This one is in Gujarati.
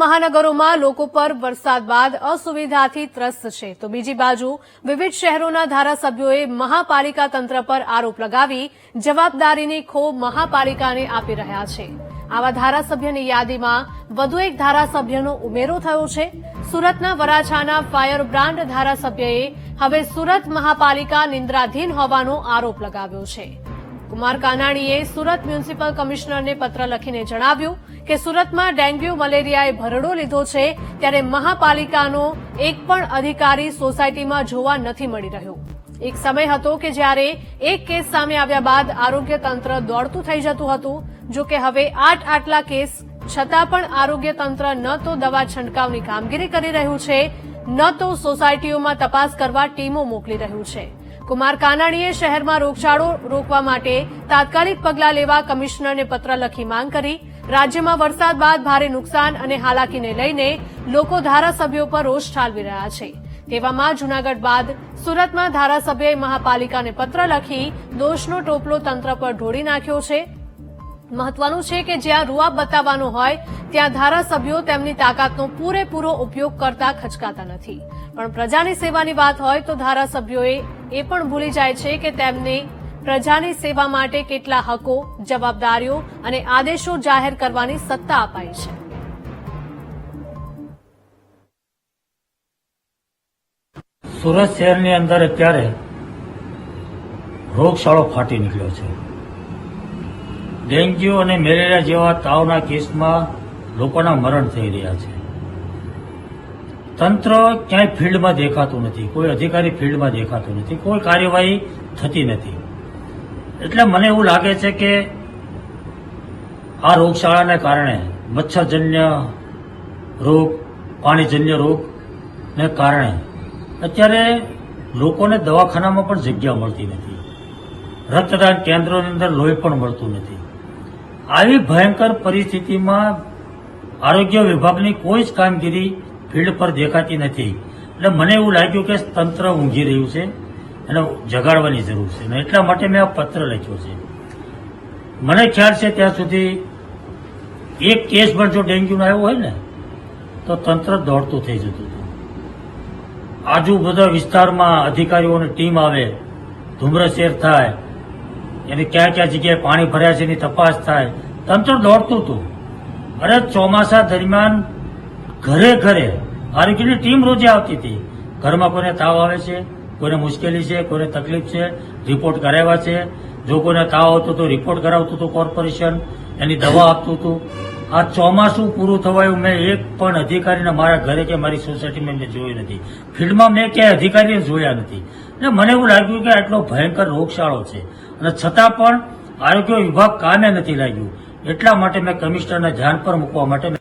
મહાનગરોમાં લોકો પર વરસાદ બાદ અસુવિધાથી ત્રસ્ત છે. તો બીજી બાજુ વિવિધ શહેરોના ધારાસભ્યોએ મહાપાલિકા તંત્ર પર આરોપ લગાવી જવાબદારીની ખો મહાપાલિકાને આપી રહ્યા છે. આવા ધારાસભ્યની યાદીમાં વધુ એક ધારાસભ્યનો ઉમેરો થયો છે. સુરતના વરાછાના ફાયર બ્રાન્ડ ધારાસભ્યએ હવે સુરત મહાપાલિકા નિંદ્રાધીન હોવાનો આરોપ લગાવ્યો છે. કુમાર કાનાણીએ સુરત મ્યુનિસિપલ કમિશનરને પત્ર લખીને જણાવ્યું કે સુરતમાં ડેન્ગ્યુ, મલેરિયાએ ભરડો લીધો છે, ત્યારે મહાપાલિકાનો એક પણ અધિકારી સોસાયટીમાં જોવા નથી મળી રહ્યો. એક સમય હતો કે જ્યારે એક કેસ સામે આવ્યા બાદ આરોગ્ય તંત્ર દોડતું થઈ જતું હતું, જો કે હવે આઠ આટલા કેસ, છતાં પણ આરોગ્ય તંત્ર ન તો દવા છંટકાવની કામગીરી કરી રહ્યું છે, ન તો સોસાયટીઓમાં તપાસ કરવા ટીમો મોકલી રહ્યું છે. કુમાર કાનાણીએ શહેરમાં રોગચાળો રોકવા માટે તાત્કાલિક પગલાં લેવા કમિશનરને પત્ર લખી માંગ કરી. રાજ્યમાં વરસાદ બાદ ભારે નુકસાન અને હાલાકીને લઈને લોકો ધારાસભ્યો પર રોષ ઠાલવી રહ્યા છે. તેવામાં જૂનાગઢ બાદ સુરતમાં ધારાસભ્યએ મહાપાલિકાને પત્ર લખી દોષનો ટોપલો તંત્ર પર ઢોળી નાખ્યો છે. મહત્વનું છે કે જ્યાં રૂઆબ બતાવવાનો હોય, ત્યાં ધારાસભ્યો તેમની તાકાતનો પૂરેપૂરો ઉપયોગ કરતા ખચકાતા નથી. પણ પ્રજાની સેવાની વાત હોય તો ધારાસભ્યોએ એ પણ ભૂલી જાય છે કે તેમને પ્રજાની સેવા માટે કેટલા હકો, જવાબદારીઓ અને આદેશો જાહેર કરવાની સત્તા અપાઈ છે. સુરત શહેરની અંદર અત્યારે રોગશાળો ફાટી નીકળ્યો છે. ડેન્ગ્યુ અને મેલેરિયા જેવા તાવના કેસમાં લોકોના મરણ થઈ રહ્યા છે. તંત્ર ક્યાંય ફિલ્ડમાં દેખાતું નથી. કોઈ અધિકારી ફિલ્ડમાં દેખાતું નથી. કોઈ કાર્યવાહી થતી નથી. એટલે મને એવું લાગે છે કે આ રોગશાળાને કારણે મચ્છરજન્ય રોગ, પાણીજન્ય રોગને કારણે અત્યારે લોકોને દવાખાનામાં પણ જગ્યા મળતી નથી. રક્તદાન કેન્દ્રોની અંદર લોહી પણ મળતું નથી. આવી ભયંકર પરિસ્થિતિમાં આરોગ્ય વિભાગની કોઈ જ કામગીરી ફિલ્ડ પર દેખાતી નથી. એટલે મને એવું લાગ્યું કે તંત્ર ઊંઘી રહ્યું છે એને જગાડવાની જરૂર છે. અને એટલા માટે મેં આ પત્ર લખ્યો છે. મને ખ્યાલ છે ત્યાં સુધી એક કેસ પણ જો ડેન્ગ્યુનો આવ્યો હોય ને, તો તંત્ર દોડતું થઈ જતું હતું. આજુ બધા વિસ્તારમાં અધિકારીઓની ટીમ આવે ધુમ્રશેર થાય, એની ક્યાં ક્યાં જગ્યાએ પાણી ભર્યા છે એની તપાસ થાય. તંત્ર દોડતું હતું. અરે ચોમાસા દરમિયાન ઘરે ઘરે. આરોગ્યની ટીમ રોજે આવતી હતી. ઘરમાં કોઈને તાવ આવે છે, કોઈને મુશ્કેલી છે, કોઈને તકલીફ છે, રિપોર્ટ કરાવ્યા છે. જો કોઈને તાવ આવતો તો રિપોર્ટ કરાવતું હતું કોર્પોરેશન, એની દવા આપતું હતું. આ ચોમાસું પૂરું થવાયું, મેં એક પણ અધિકારીને મારા ઘરે કે મારી સોસાયટીમાં મેં જોયું નથી. ફિલ્ડમાં મેં ક્યાંય અધિકારીને જોયા નથી. એટલે મને એવું લાગ્યું કે આટલો ભયંકર રોગશાળો છે. અને છતાં પણ આરોગ્ય વિભાગ કામે નથી લાગ્યું. એટલા માટે મેં કમિશનરના ધ્યાન પર મૂકવા માટે